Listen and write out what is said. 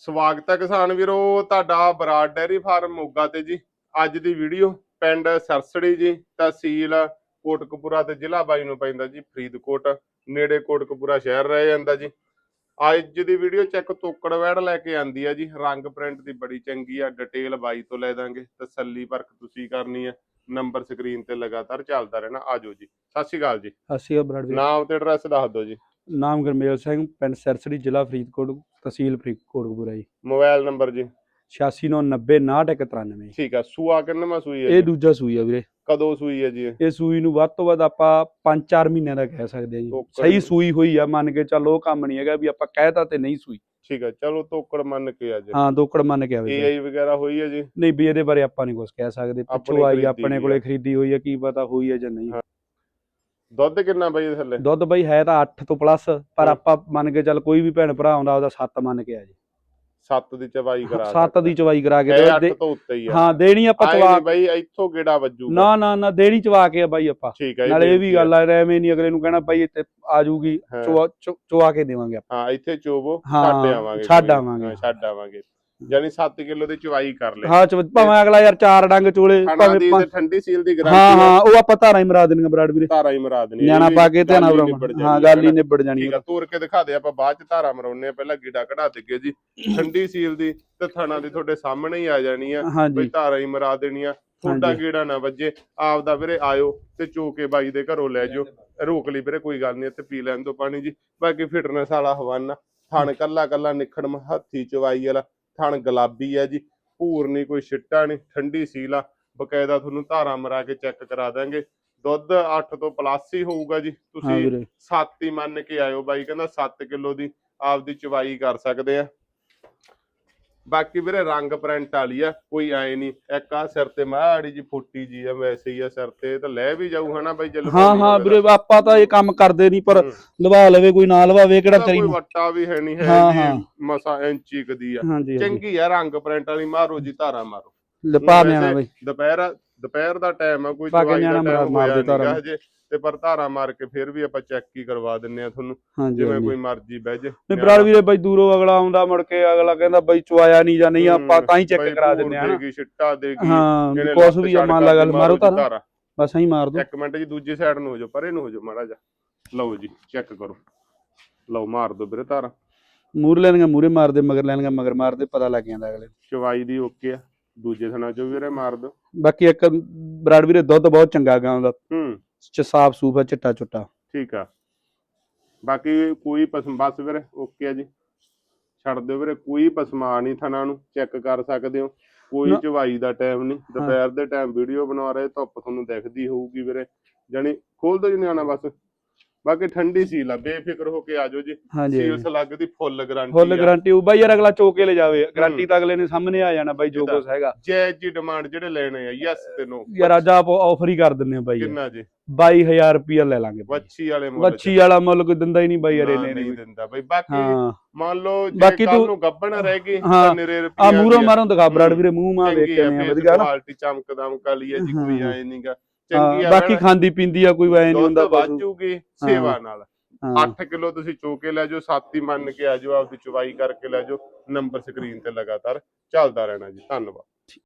ਸਵਾਗਤ ਹੈ ਕਿਸਾਨ ਵੀਰੋ ਤੁਹਾਡਾ ਬਰਾੜ ਡੈਰੀ ਫਾਰਮ ਮੋਗਾ ਤੇ ਜੀ। ਅੱਜ ਦੀ ਵੀਡੀਓ ਪਿੰਡ ਸਰਸੜੀ ਜੀ ਤਹਿਸੀਲ ਕੋਟਕਪੂਰਾ ਤੇ ਜ਼ਿਲ੍ਹਾ ਬਾਈ ਨੂੰ ਪੈਂਦਾ ਜੀ ਫਰੀਦਕੋਟ। ਨੇੜੇ ਕੋਟਕਪੂਰਾ ਸ਼ਹਿਰ ਰਹਿ ਜਾਂਦਾ ਜੀ। ਅੱਜ ਦੀ ਵੀਡੀਓ ਚ ਇੱਕ ਤੋਕੜ ਵੈੜ ਲੈ ਕੇ ਆਂਦੀ ਆ ਜੀ। ਰੰਗ ਪ੍ਰਿੰਟ ਦੀ ਬੜੀ ਚੰਗੀ ਆ ਡਿਟੇਲ ਬਾਈ ਤੋਂ ਲੈ ਦਾਂਗੇ। ਤਸੱਲੀ ਪਰਖ ਤੁਸੀਂ ਕਰਨੀ ਆ। ਨੰਬਰ ਸਕਰੀਨ ਤੇ ਲਗਾਤਾਰ ਚੱਲਦਾ ਰਹਿਣਾ। ਆਜੋ ਜੀ। ਸਤਿ ਸ਼੍ਰੀ ਅਕਾਲ ਜੀ। ਅਸੀਂ ਬਰਾੜ ਵੀਰ। ਨਾਮ ਤੇ ਐਡਰੈਸ ਦੱਸ ਦਿਓ ਜੀ। ਨਾਮ ਗਰਮੇਲ ਸਿੰਘ ਪਿੰਡ ਸਰਸੜੀ ਜ਼ਿਲ੍ਹਾ ਫਰੀਦਕੋਟ ਤਹਿਸੀਲ ਫਰੀਦਕੋਟ ਕਪੂਰਾ ਜੀ ਮੋਬਾਈਲ ਨੰਬਰ ਜੀ 8690 ਠੀਕ ਆ ਸੂਆ ਕਿੰਨਵਾਂ ਸੂਈ ਹੈ ਇਹ? ਦੂਜਾ ਸੂਈ ਆ ਵੀਰੇ ਕਦੋਂ ਸੂਈ ਹੈ ਜੀ ਇਹ? ਸੂਈ ਨੂੰ ਵੱਧ ਤੋਂ ਵੱਧ ਆਪਾਂ 5-4 ਮਹੀਨਿਆਂ ਦਾ ਕਹਿ ਸਕਦੇ ਆ ਜੀ ਤੋਕੜ ਸਹੀ। ਸੂਈ ਹੋਈ ਆ ਮੰਨ ਕੇ ਚੱਲ ਉਹ ਕੰਮ ਨਹੀਂ ਹੈਗਾ ਵੀ ਆਪਾਂ ਕਹਿਤਾ ਤੇ ਨਹੀਂ ਸੂਈ ਠੀਕ ਆ ਚਲੋ ਤੋਕੜ ਮੰਨ ਕੇ ਆ ਜੀ ਹਾਂ ਦੋਕੜ ਮੰਨ ਕੇ ਆਵੇ ਏਆਈ ਵਗੈਰਾ ਹੋਈ ਹੈ ਜੀ ਨਹੀਂ ਵੀ ਇਹਦੇ ਬਾਰੇ ਆਪਾਂ ਨਹੀਂ ਕੁਝ ਕਹਿ ਸਕਦੇ ਪਿੱਛੋਂ ਆਈ ਆਪਣੇ ਕੋਲੇ। ਖਰੀਦੀ ਹੋਈ ਆ ਕੀ ਪਤਾ ਹੋਈ ਆ ਜਾਂ ਨਹੀਂ ਹਾਂ। ਦੁੱਧ ਕਿੰਨਾ ਬਈ ਥੱਲੇ? ਦੁੱਧ ਬਈ ਹੈ ਤਾਂ 8 ਤੋਂ ਪਲੱਸ ਪਰ। ਆਪਾਂ ਮੰਨ ਕੇ ਚੱਲ ਕੋਈ ਵੀ ਭੈਣ ਭਰਾ ਆਉਂਦਾ ਉਹਦਾ 7 ਮੰਨ ਕੇ ਆ ਜੀ। 7 ਦੀ ਚਵਾਈ ਕਰਾ 7 ਦੀ ਚਵਾਈ ਕਰਾ ਕੇ ਦੇ- 8 ਤੋਂ ਉੱਤੇ ਹੀ ਆ। ਹਾਂ ਦੇਣੀ ਆਪਾਂ ਚਵਾ ਬਈ ਇੱਥੋਂ ਗੇੜਾ ਵੱਜੂਗਾ? ਨਾ ਨਾ ਨਾ ਦੇਣੀ ਚਵਾ ਕੇ ਆ ਬਾਈ ਆਪਾਂ। ਠੀਕ ਹੈ ਨਾਲੇ ਇਹ ਵੀ ਗੱਲ ਆ ਐਵੇਂ ਨਹੀਂ ਅਗਲੇ ਨੂੰ ਕਹਿਣਾ ਬਾਈ ਇੱਥੇ ਆ ਜੂਗੀ। ਚਵਾ ਕੇ ਦੇਵਾਂਗੇ ਆਪਾਂ। ਹਾਂ ਇੱਥੇ ਚੋਵੋ ਛੱਡ ਆਵਾਂਗੇ ਛੱਡ। ਆਵਾਂਗੇ। ਛੱਡ ਆਵਾਂਗੇ। ਯਾਨੀ 7 ਕਿਲੋ ਦੀ ਚਵਾਈ ਕਰ ਲੈ ਹਾਂ ਭਾਵੇਂ ਅਗਲਾ ਯਾਰ ਚਾਰ ਡੰਗ ਚੋਲੇ ਭਾਵੇਂ ਦੀ ਪੰਜ- ਠੰਡੀ ਸੀਲ ਦੀ ਹਾਂ ਗਾਰੰਟੀ ਹਾਂ ਉਹ ਆਪਾਂ ਧਾਰਾਂ ਹੀ ਮਰਾ ਦੇਣੀਆਂ ਬਰਾੜ ਵੀਰੇ। ਧਾਰਾ ਹੀ ਮਰਾ ਦੇਣੀ ਨਿਆਣਾ ਪਾ ਕੇ ਧਿਆਨਾ ਗੱਲ ਹੀ ਹਾਂ ਗੱਲ ਹੀ ਹੈ। ਨਿਬੜ ਜਾਣੀ ਠੀਕ ਆ ਤੋਰ ਕੇ ਦਿਖਾ ਦੇ ਆਪਾਂ ਬਾਅਦ ਚ ਧਾਰਾ ਮਰਾਉਣੇ ਆ ਪਹਿਲਾਂ ਗੀੜਾ ਕਢਾ ਦੇਗੇ ਜੀ। ਠੰਡੀ ਸੀਲ ਦੀ ਤੇ ਥਣਾ ਦੀ ਤੁਹਾਡੇ ਸਾਹਮਣੇ ਹੀ ਆ ਜਾਣੀ ਆ। ਹਾਂ ਬਈ ਧਾਰਾ ਹੀ ਮਰਾ ਦੇਣੀ ਆ ਤੁਹਾਡਾ। ਗੀੜਾ ਨਾ ਵੱਜੇ। ਆਪਦਾ ਵੀਰੇ ਆਇਓ ਤੇ ਚੋਕੇ ਬਾਈ ਦੇ ਘਰੋਂ ਲੈ ਜਾਓ ਰੋਕ ਲਈ ਵੀਰੇ ਕੋਈ ਗੱਲ ਨਹੀਂ ਇੱਥੇ ਪੀ ਲੈਣ ਤੋਂ ਪਾਣੀ ਜੀ। ਬਾਕੀ ਫਿਟਨੈਸ ਵਾਲਾ ਹਵਾਨਾ। ਥਣ ਕੱਲਾ ਕੱਲਾ ਨਿਖੜ ਹੱਥੀ ਚਵਾਈ ਵਾਲਾ। ਥਣ ਗੁਲਾਬੀ ਆ ਜੀ ਭੂਰ ਨਹੀਂ ਕੋਈ ਛਿੱਟਾ ਨਹੀਂ ਠੰਡੀ ਸੀਲ ਆ ਬਕਾਇਦਾ ਤੁਹਾਨੂੰ ਧਾਰਾ ਮਰਾ ਕੇ ਚੈੱਕ ਕਰਾ ਦਾਂਗੇ। ਦੁੱਧ 8 ਤੋਂ ਪਲੱਸ ਹੀ ਹੋਊਗਾ ਜੀ ਹਾਂ ਤੁਸੀਂ ਵੀਰੇ। ਸੱਤ ਹੀ ਮੰਨ ਕੇ ਆਇਓ ਬਾਈ ਕਹਿੰਦਾ 7 ਕਿਲੋ ਦੀ ਆਪਦੀ ਚਵਾਈ ਕਰ ਸਕਦੇ ਆ। ਬਾਕੀ ਵੀਰੇ ਰੰਗ ਪ੍ਰਿੰਟ ਵਾਲੀ ਆ ਕੋਈ ਆਏ ਨਹੀਂ ਇੱਕ ਆ ਸਿਰ ਤੇ ਮਾੜੀ ਜੀ ਫੁੱਟੀ ਜੀ ਆ ਵੈਸੇ ਹੀ ਆ ਸਿਰ ਤੇ ਤਾਂ ਲੈ ਵੀ ਜਾਊ ਹਨਾ ਬਾਈ ਜੇ ਹਾਂ ਹਾਂ ਵੀਰੇ ਆਪਾਂ ਤਾਂ ਇਹ ਕੰਮ ਕਰਦੇ ਨਹੀਂ ਪਰ। ਲਵਾ ਲਵੇ ਕੋਈ ਨਾ ਲਵਾਵੇ ਕਿਹੜਾ ਤੇਰੀ ਕੋਈ ਵੱਟਾ ਵੀ ਹੈ ਨਹੀਂ ਹਾਂ। ਜੀ ਮਸਾ ਇੰਚੀ ਕਦੀ ਆ। ਚੰਗੀ ਆ ਰੰਗ ਪ੍ਰਿੰਟ ਵਾਲੀ ਮਾਰੋ ਜੀ ਧਾਰਾ ਮਾਰੋ। ਲਪਾ ਨਿਆਣਾ ਬਈ। ਦੁਪਹਿਰ ਦੁਪਹਿਰ ਦਾ ਟਾਈਮ ਆ ਕੋਈ ਚਵਾਈ ਦਾ ਟਾਈਮ ਮਾਰ- ਹੋਇਆ ਨਹੀਂਗਾ ਹਜੇ। ਤੇ ਪਰ ਧਾਰਾ ਮਾਰ ਕੇ ਫਿਰ ਵੀ ਆਪਾਂ ਚੈੱਕ ਹੀ ਕਰਵਾ ਦਿੰਨੇ ਆ ਤੁਹਾਨੂੰ ਜਿਵੇਂ ਕੋਈ ਮਰਜ਼ੀ ਬਹਿ ਜੇ। ਨਹੀਂ ਬਰਾੜ ਵੀਰੇ ਬਾਈ ਦੂਰੋਂ ਅਗਲਾ ਆਉਂਦਾ ਮੁੜ ਕੇ ਅਗਲਾ ਕਹਿੰਦਾ ਬਾਈ ਚੁਆਇਆ ਨਹੀਂ ਜਾਂ ਨਹੀਂ ਆਪਾਂ ਤਾਂ ਹੀ ਚੈੱਕ ਕਰਾ ਦਿੰਦੇ ਆ ਦੇਗੀ ਛਿੱਟਾ ਦੇਗੀ ਹਾਂ ਕੁਛ ਵੀ ਮੰਨ ਲਾ ਗੱਲ ਮਾਰੋ ਧਾਰਾ। ਬਸ ਐਂ ਮਾਰ ਦੋ। ਇੱਕ ਮਿੰਟ ਜੀ ਦੂਜੀ ਸਾਈਡ ਨੂੰ ਹੋ ਜਾਓ ਪਰੇ ਨੂੰ ਹੋ ਜਾਓ ਮਾੜਾ ਜਾ ਲਓ ਜੀ ਚੈੱਕ ਕਰੋ। ਲਓ ਮਾਰ ਦੋ ਵੀਰੇ ਧਾਰਾ। ਮੂਰ ਲੈਣਗੇ ਮੂਰੇ ਮਾਰਦੇ ਮਗਰ ਲੈਣਗੇ ਮਗਰ ਮਾਰਦੇ ਪਤਾ ਲੱਗ ਜਾਂਦਾ ਅਗਲੇ। ਚਵਾਈ ਦੀ ਓਕੇ ਆ। ਦੂਜੇ ਥਣਾ ਚੋਂ ਵੀਰੇ ਮਾਰ ਦੋ। ਬਾਕੀ ਇੱਕ ਬਰਾੜ ਵੀਰੇ ਦੁੱਧ ਬਹੁਤ ਚੰਗਾ ਗਾਂ ਦਾ ਹੂੰ। ਚ ਸਾਫ਼ ਸੂਫ ਹੈ ਚਿੱਟਾ ਚੁੱਟਾ। ਠੀਕ ਆ। ਬਾਕੀ ਕੋਈ ਪਸਮ ਬਸ ਵੀਰੇ ਓਕੇ ਆ ਜੀ। ਛੱਡ ਦਿਓ ਵੀਰੇ ਕੋਈ ਪਸਮਾ ਨਹੀਂ ਥਣਾ ਨੂੰ ਚੈੱਕ ਕਰ ਸਕਦੇ ਹੋ। ਕੋਈ ਚਵਾਈ ਦਾ ਟਾਈਮ ਨਹੀਂ ਦੁਪਹਿਰ ਦੇ ਟਾਈਮ ਵੀਡੀਓ ਬਣਾ ਰਹੇ ਧੁੱਪ ਤੁਹਾਨੂੰ ਦਿਖਦੀ ਹੋਊਗੀ ਵੀਰੇ। ਜਾਨੀ ਖੋਲ ਦੋ ਜੀ ਨਿਆਣਾ ਬਸ। ਬਾਕੀ ਠੰਡੀ ਸੀਲ ਆ ਬੇਫਿਕਰ ਹੋ ਕੇ ਆਜੋ ਜੀ। ਹਾਂਜੀ। ਸੀਲ ਸਲੱਗ ਦੀ ਫੁੱਲ ਗਾਰੰਟੀ ਫੁੱਲ ਗਾਰੰਟੀ ਉਹ ਬਾਈ ਯਾਰ ਅਗਲਾ ਚੋਕੇ ਲੈ ਜਾਵੇ। ਗਾਰੰਟੀ ਤਾਂ ਅਗਲੇ ਨੇ ਸਾਹਮਣੇ ਆ ਜਾਣਾ ਬਾਈ ਜੋ ਕੁਛ ਹੈਗਾ। ਜੈ ਜੀ ਡਿਮਾਂਡ ਜਿਹੜੇ ਲੈਣੇ ਆ ਯੈਸ ਤੇ ਨੋ ਯਾਰ ਅੱਜ ਆਪ ਆਫਰ ਹੀ ਕਰ ਦਿੰਨੇ ਆ ਬਾਈ। ਯਾਰ। ਕਿੰਨਾ ਜੀ? 22000 ਰੁਪਿਆ ਲੈ ਲਾਂਗੇ। ਵੱਛੀ ਵਾਲੇ ਮੁੱਲ ਚ। ਵੱਛੀ ਵਾਲਾ ਮੁੱਲ ਕੋਈ ਦਿੰਦਾ ਹੀ ਨਹੀਂ ਬਾਈ ਯਾਰ ਇਹਨੇ ਨਹੀਂ ਨਹੀਂ ਦਿੰਦਾ ਬਈ। ਬਾਕੀ ਹਾਂ। ਮੰਨ ਲਓ ਜੇ ਬਾਕੀ ਕੱਲ ਤੂੰ- ਨੂੰ ਗੱਬਣ ਰਹਿ ਗਈ ਹਾਂ, ਨਿਰੇ ਆ ਰੁਪਈਆਂ ਮੂਰੋਂ ਦੀ ਮਾਰੋਂ ਦਿਖਾ ਬਰਾੜ। ਵੀਰੇ ਮੂੰਹ ਮਾ ਵੇਖ ਕੇ ਆ ਵਧੀਆ ਨਾ। ਕੁਆਲਿਟੀ ਚਮਕਦਮ ਕਾਲੀ ਹੈ ਜੀ ਕੋਈ ਹਾਂ। ਐ ਨਹੀਂਗਾ ਚੰਗੀ ਆ ਬਾਕੀ ਖਾਂਦੀ ਪੀਂਦੀ ਆ ਕੋਈ ਐ ਨਹੀਂ ਹੁੰਦਾ ਵਾਜੂਗੀ ਸੇਵਾ ਨਾਲ। ਹਾਂ। 8 ਕਿਲੋ ਤੁਸੀਂ ਚੋਕੇ ਲੈ ਜਾਓ 7 ਹੀ ਮੰਨ ਕੇ ਆ ਜਾਓ ਆਪਦੀ ਚੁਵਾਈ ਕਰਕੇ ਲੈ ਜਾਓ ਨੰਬਰ ਸਕਰੀਨ ਤੇ ਲਗਾਤਾਰ ਚੱਲਦਾ ਰਹਿਣਾ ਜੀ। ਧੰਨਵਾਦ।